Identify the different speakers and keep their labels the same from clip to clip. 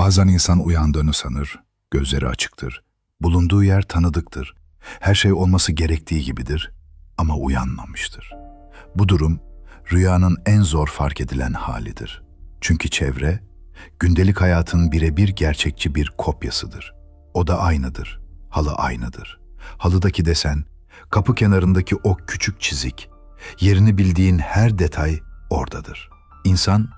Speaker 1: Bazen insan uyandığını sanır, gözleri açıktır. Bulunduğu yer tanıdıktır. Her şey olması gerektiği gibidir ama uyanmamıştır. Bu durum rüyanın en zor fark edilen halidir. Çünkü çevre, gündelik hayatın birebir gerçekçi bir kopyasıdır. O da aynıdır, halı aynıdır. Halıdaki desen, kapı kenarındaki o küçük çizik, yerini bildiğin her detay oradadır. İnsan,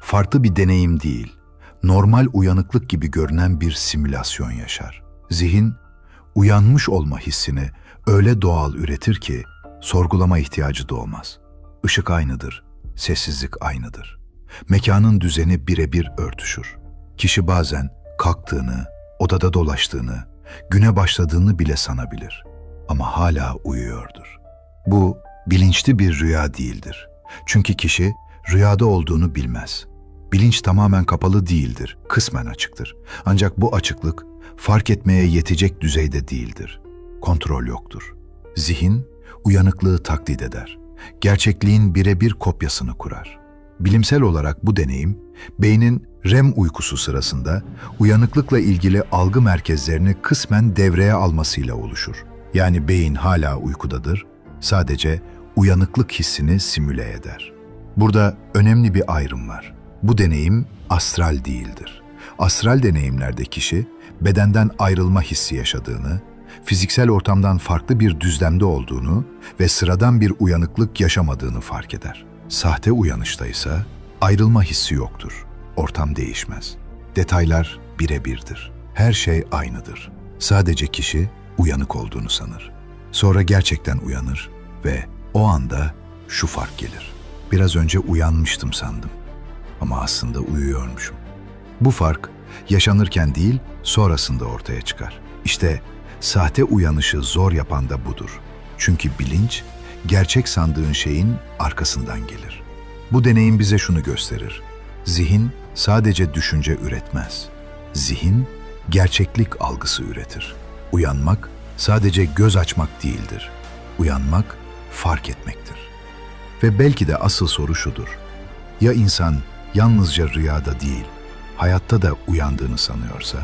Speaker 1: farklı bir deneyim değil, normal uyanıklık gibi görünen bir simülasyon yaşar. Zihin, uyanmış olma hissini öyle doğal üretir ki sorgulama ihtiyacı doğmaz. Işık aynıdır, sessizlik aynıdır. Mekanın düzeni birebir örtüşür. Kişi bazen kalktığını, odada dolaştığını, güne başladığını bile sanabilir. Ama hala uyuyordur. Bu bilinçli bir rüya değildir. Çünkü kişi rüyada olduğunu bilmez. Bilinç tamamen kapalı değildir, kısmen açıktır. Ancak bu açıklık fark etmeye yetecek düzeyde değildir. Kontrol yoktur. Zihin uyanıklığı taklit eder. Gerçekliğin birebir kopyasını kurar. Bilimsel olarak bu deneyim, beynin REM uykusu sırasında uyanıklıkla ilgili algı merkezlerini kısmen devreye almasıyla oluşur. Yani beyin hala uykudadır, sadece uyanıklık hissini simüle eder. Burada önemli bir ayrım var. Bu deneyim astral değildir. Astral deneyimlerde kişi bedenden ayrılma hissi yaşadığını, fiziksel ortamdan farklı bir düzlemde olduğunu ve sıradan bir uyanıklık yaşamadığını fark eder. Sahte uyanışta ise ayrılma hissi yoktur. Ortam değişmez. Detaylar birebirdir. Her şey aynıdır. Sadece kişi uyanık olduğunu sanır. Sonra gerçekten uyanır ve o anda şu fark gelir. Biraz önce uyanmıştım sandım ama aslında uyuyormuşum. Bu fark yaşanırken değil, sonrasında ortaya çıkar. İşte sahte uyanışı zor yapan da budur. Çünkü bilinç, gerçek sandığın şeyin arkasından gelir. Bu deneyim bize şunu gösterir. Zihin sadece düşünce üretmez. Zihin, gerçeklik algısı üretir. Uyanmak sadece göz açmak değildir. Uyanmak, fark etmektir. Ve belki de asıl soru şudur. Ya insan yalnızca rüyada değil, hayatta da uyandığını sanıyorsa?